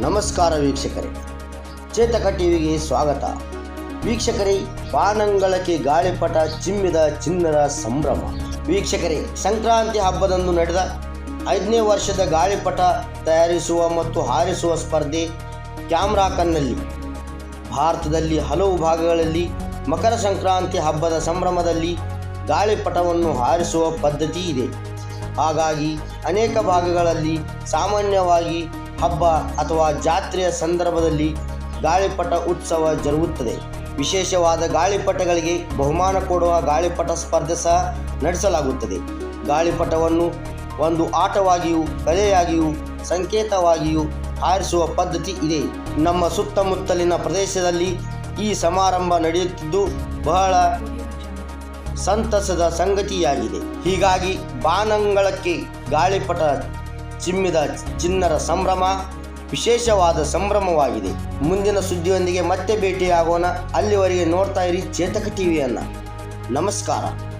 ನಮಸ್ಕಾರ ವೀಕ್ಷಕರೇ. ಚೇತಕ ಟಿವಿಗೆ ಸ್ವಾಗತ. ವೀಕ್ಷಕರೇ, ಬಾನಂಗಳಕ್ಕೆ ಗಾಳಿಪಟ ಚಿಮ್ಮಿದ ಚಿನ್ನದ ಸಂಭ್ರಮ. ವೀಕ್ಷಕರೇ, ಸಂಕ್ರಾಂತಿ ಹಬ್ಬದಂದು ನಡೆದ ಐದನೇ ವರ್ಷದ ಗಾಳಿಪಟ ತಯಾರಿಸುವ ಮತ್ತು ಹಾರಿಸುವ ಸ್ಪರ್ಧೆ ಕ್ಯಾಮ್ರಾಕನ್ನಲ್ಲಿ ಭಾರತದಲ್ಲಿ ಹಲವು ಭಾಗಗಳಲ್ಲಿ ಮಕರ ಸಂಕ್ರಾಂತಿ ಹಬ್ಬದ ಸಂಭ್ರಮದಲ್ಲಿ ಗಾಳಿಪಟವನ್ನು ಹಾರಿಸುವ ಪದ್ಧತಿ ಇದೆ. ಹಾಗಾಗಿ ಅನೇಕ ಭಾಗಗಳಲ್ಲಿ ಸಾಮಾನ್ಯವಾಗಿ ಹಬ್ಬ ಅಥವಾ ಜಾತ್ರೆಯ ಸಂದರ್ಭದಲ್ಲಿ ಗಾಳಿಪಟ ಉತ್ಸವ ಜರುಗುತ್ತದೆ. ವಿಶೇಷವಾದ ಗಾಳಿಪಟಗಳಿಗೆ ಬಹುಮಾನ ಕೊಡುವ ಗಾಳಿಪಟ ಸ್ಪರ್ಧೆ ಸಹ ನಡೆಸಲಾಗುತ್ತದೆ. ಗಾಳಿಪಟವನ್ನು ಒಂದು ಆಟವಾಗಿಯೂ, ಕಲೆಯಾಗಿಯೂ, ಸಂಕೇತವಾಗಿಯೂ ಆರಿಸುವ ಪದ್ಧತಿ ಇದೆ. ನಮ್ಮ ಸುತ್ತಮುತ್ತಲಿನ ಪ್ರದೇಶದಲ್ಲಿ ಈ ಸಮಾರಂಭ ನಡೆಯುತ್ತಿದ್ದು ಬಹಳ ಸಂತಸದ ಸಂಗತಿಯಾಗಿದೆ. ಹೀಗಾಗಿ ಬಾನಂಗಳಕ್ಕೆ ಗಾಳಿಪಟ ಚಿಮ್ಮಿದ ಚಿನ್ನರ ಸಂಭ್ರಮ ವಿಶೇಷವಾದ ಸಂಭ್ರಮವಾಗಿದೆ. ಮುಂದಿನ ಸುದ್ದಿಯೊಂದಿಗೆ ಮತ್ತೆ ಭೇಟಿಯಾಗೋಣ. ಅಲ್ಲಿವರೆಗೆ ನೋಡ್ತಾ ಇರಿ ಚೇತಕ ಟಿವಿಯನ್ನು. ನಮಸ್ಕಾರ.